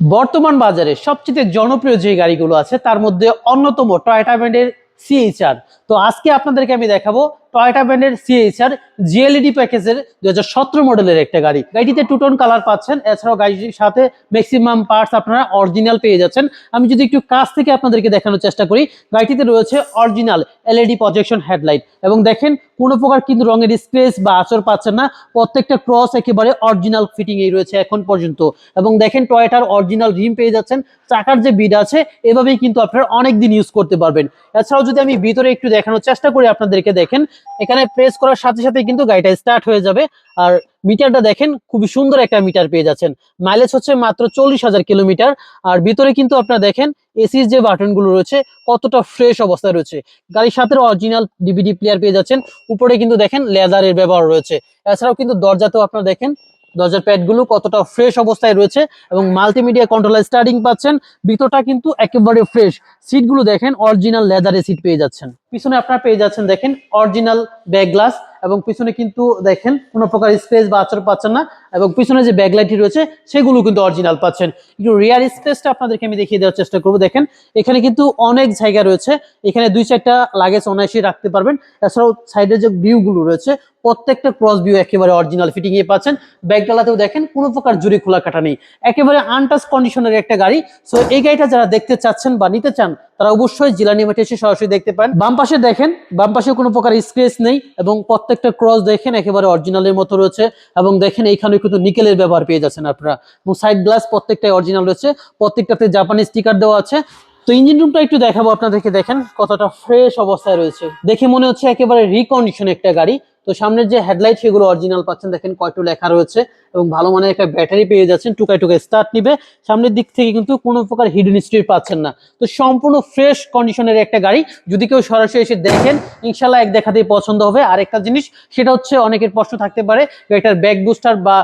বর্তমান বাজারে সবচেয়ে জনপ্রিয় যে গাড়িগুলো আছে, তার মধ্যে অন্যতম টয়টা ব্র্যান্ডের সিএইচআর তো আজকে আপনাদেরকে আমি দেখাবো টয়োটা ব্র্যান্ডের সিএইচআর জিএলইডি প্যাকেজের দু হাজার সতেরো মডেলের একটা গাড়ি। গাড়িটিতে টুটন কালার পাচ্ছেন। এছাড়াও গাড়িটির সাথে ম্যাক্সিমাম পার্টস আপনারা অরিজিনাল পেয়ে যাচ্ছেন। আমি যদি একটু কাছ থেকে আপনাদেরকে দেখানোর চেষ্টা করি, গাড়িটিতে রয়েছে অরিজিনাল এলইডি প্রজেকশন হেডলাইট এবং দেখেন কোনো প্রকার কিন্তু রঙের স্পেস বা আচর পাচ্ছেন না। প্রত্যেকটা ক্রস একেবারে অরিজিনাল ফিটিং এই রয়েছে এখন পর্যন্ত এবং দেখেন টয়টার অরিজিনাল রিম পেয়ে যাচ্ছেন। চাকার যে বিড আছে, এভাবেই কিন্তু আপনারা অনেক দিন ইউজ করতে পারবেন। এছাড়াও যদি আমি ভিতরে একটু দেখানোর চেষ্টা করি আপনাদেরকে দেখেন এখানে প্রেস করার সাথে সাথে কিন্তু গাড়িটা স্টার্ট হয়ে যাবে। আর মিটারটা দেখেন, খুবই সুন্দর একটা মিটার পেয়ে যাচ্ছেন। মাইলেজ হচ্ছে মাত্র চল্লিশ হাজার কিলোমিটার আর ভিতরে কিন্তু আপনারা দেখেন এসির যে বাটনগুলো রয়েছে, কতটা ফ্রেশ অবস্থায় রয়েছে। গাড়ির সাথে অরিজিনাল ডিভিডি প্লেয়ার পেয়ে যাচ্ছেন। উপরে কিন্তু দেখেন লেদারের ব্যবহার রয়েছে। এছাড়াও কিন্তু দরজাতেও আপনারা দেখেন দরজার প্যাডগুলো কতটা ফ্রেশ অবস্থায় রয়েছে এবং মাল্টিমিডিয়া কন্ট্রোলার স্টার্টিং পাচ্ছেন, ভিতরটা কিন্তু একেবারে ফ্রেশ সিটগুলো দেখেন অরিজিনাল লেদারের সিট পেয়ে যাচ্ছেন। পিছনে আপনারা পেয়ে যাচ্ছেন, দেখেন অরিজিনাল ব্যাক গ্লাস এবং পিছনে কিন্তু দেখেন, কোনো প্রকার স্পেস বা আচর পাচ্ছেন না এবং পিছনে যে ব্যাকলাইটটি রয়েছে, সেগুলো কিন্তু অরিজিনাল পাচ্ছেন। একটু রিয়ার স্পেসটা আপনাদেরকে আমি দেখিয়ে দেওয়ার চেষ্টা করব, দেখেন, এখানে কিন্তু অনেক জায়গা রয়েছে। এখানে দুই চারটা লাগেজ অনায়াসে রাখতে পারবেন। এছাড়াও সাইডের যে ভিউগুলো রয়েছে প্রত্যেকটা ক্রস ভিউ একেবারে অরিজিনাল ফিটিং এ পাচ্ছেন। ব্যাকডালাতেও দেখেন, কোনো প্রকার জুড়ি খোলা কাটা নেই। একেবারে আনটাচ কন্ডিশনের একটা গাড়ি। সো এই গাড়িটা যারা দেখতে চাচ্ছেন বা নিতে চান, তারা অবশ্যই জেলা নিমাটে এসে সরাসরি দেখতে পান বাম পাশে দেখেন, বাম পাশে কোনো প্রকার স্ক্রেচ নেই এবং প্রত্যেকটা ক্রস দেখেন, একেবারে অরিজিনালের মতো রয়েছে এবং দেখেন এইখানে কিন্তু নিকেলের ব্যবহার পেয়ে যাচ্ছেন আপনারা। এবং সাইড গ্লাস প্রত্যেকটাই অরিজিনাল রয়েছে। প্রত্যেকটাতে জাপানি স্টিকার দেওয়া আছে। তো ইঞ্জিন রুমটা একটু দেখাবো আপনাদেরকে, দেখেন কতটা ফ্রেশ অবস্থায় রয়েছে। দেখে মনে হচ্ছে একেবারে রিকন্ডিশন একটা গাড়ি। তো সামনের যে হেডলাইট সেগুলো অরিজিনাল পাচ্ছেন, দেখেন কয়টো লেখা রয়েছে এবং ভালো মানের একটা ব্যাটারি পেয়ে যাচ্ছেন টুকাই টুকাই স্টার্ট নিবে। সামনের দিক থেকে কিন্তু কোনো প্রকার হিডেন স্ট্রিট পাচ্ছেন না। তো সম্পূর্ণ ফ্রেশ কন্ডিশনের একটা গাড়ি। যদি কেউ সরাসরি এসে দেখেন ইনশাল্লাহ এক দেখাতেই পছন্দ হবে। আর একটা জিনিস, সেটা হচ্ছে অনেকের প্রশ্ন থাকতে পারে, গাড়িটার ব্যাক বুস্টার বা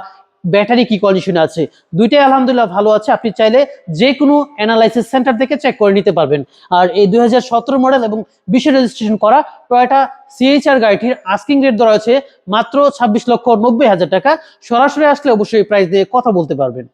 ব্যাটারি কি কন্ডিশনে আছে? দুইটাই আলহামদুলিল্লাহ ভালো আছে। আপনি চাইলে যে কোনো অ্যানালাইসিস সেন্টার থেকে চেক করে নিতে পারবেন। আর এই দুই হাজার সতেরো মডেল এবং বিশ্ব রেজিস্ট্রেশন করা টয়োটা সিএইচআর গাড়িটির আস্কিং রেট ধরা আছে মাত্র ছাব্বিশ লক্ষ নব্বই হাজার টাকা। সরাসরি আসলে অবশ্যই প্রাইস দিয়ে কথা বলতে পারবেন।